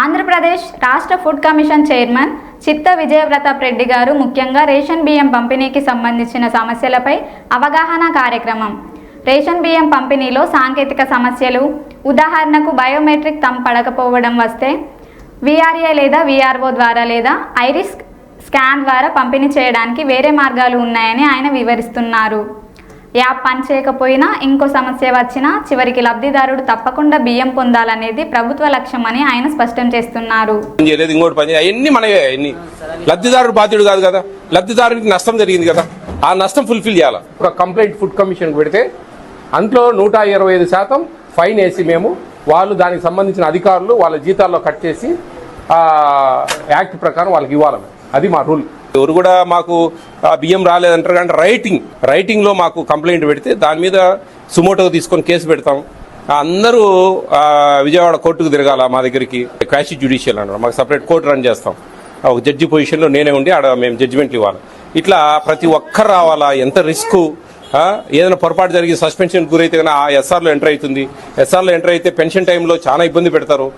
ఆంధ్రప్రదేశ్ రాష్ట్ర food commission chairman చిత్త విజయప్రతాప్ రెడ్డి గారు ముఖ్యంగా రేషన్ బియ్యం పంపిణీకి సంబంధించిన సమస్యలపై అవగాహన కార్యక్రమం. రేషన్ బియ్యం పంపిణీలో సాంకేతిక సమస్యలు ఉదాహరణకు బయోమెట్రిక్ థంబ్ పడకపోవడం వస్తే విఆర్ఏ లేదా విఆర్ఓ ద్వారా లేదా ఐరిస్ స్కాన్ ద్వారా పంపిణీ చేయడానికి వేరే మార్గాలు ఉన్నాయని ఆయన వివరిస్తున్నారు. యాప్ పనిచేయకపోయినా ఇంకో సమస్య వచ్చినా చివరికి లబ్ధిదారుడు తప్పకుండా బియ్యం పొందాలనేది ప్రభుత్వ లక్ష్యమని ఆయన స్పష్టం చేస్తున్నారు. ఇంకోటి పని అవన్నీ అవన్నీ. లబ్ధిదారుడు బాధ్యుడు కాదు కదా. లబ్ధిదారునికి నష్టం జరిగింది కదా. ఆ నష్టం ఫుల్ఫిల్ చేయాలి? ఒక కంప్లైంట్ ఫుడ్ కమిషన్ పెడితే అందులో నూట ఇరవై ఐదు శాతం ఫైన్ వేసి మేము వాళ్ళు దానికి సంబంధించిన అధికారులు వాళ్ళ జీతాల్లో కట్ చేసి ఆ యాక్ట్ ప్రకారం వాళ్ళకి ఇవ్వాలి. అది మా రూల్. ఎవరు కూడా మాకు బియ్యం రాలేదంటారు కానీ రైటింగ్ రైటింగ్లో మాకు కంప్లైంట్ పెడితే దాని మీద సుమోటో తీసుకొని కేసు పెడతాం. అందరూ విజయవాడ కోర్టుకు తిరగాల మా దగ్గరికి. క్వాషి జ్యుడిషియల్ అన్నారు మాకు సపరేట్ కోర్టు రన్ చేస్తాం. ఒక జడ్జి పొజిషన్లో నేనే ఉండి ఆడ మేము జడ్జిమెంట్లు ఇవ్వాలి. ఇట్లా ప్రతి ఒక్కరు రావాలా? ఎంత రిస్క్ ఏదైనా పొరపాటు జరిగి సస్పెన్షన్ గురైతే కానీ ఆ ఎస్ఆర్లో ఎంటర్ అవుతుంది. ఎస్ఆర్లో ఎంటర్ అయితే పెన్షన్ టైంలో చాలా ఇబ్బంది పెడతారు.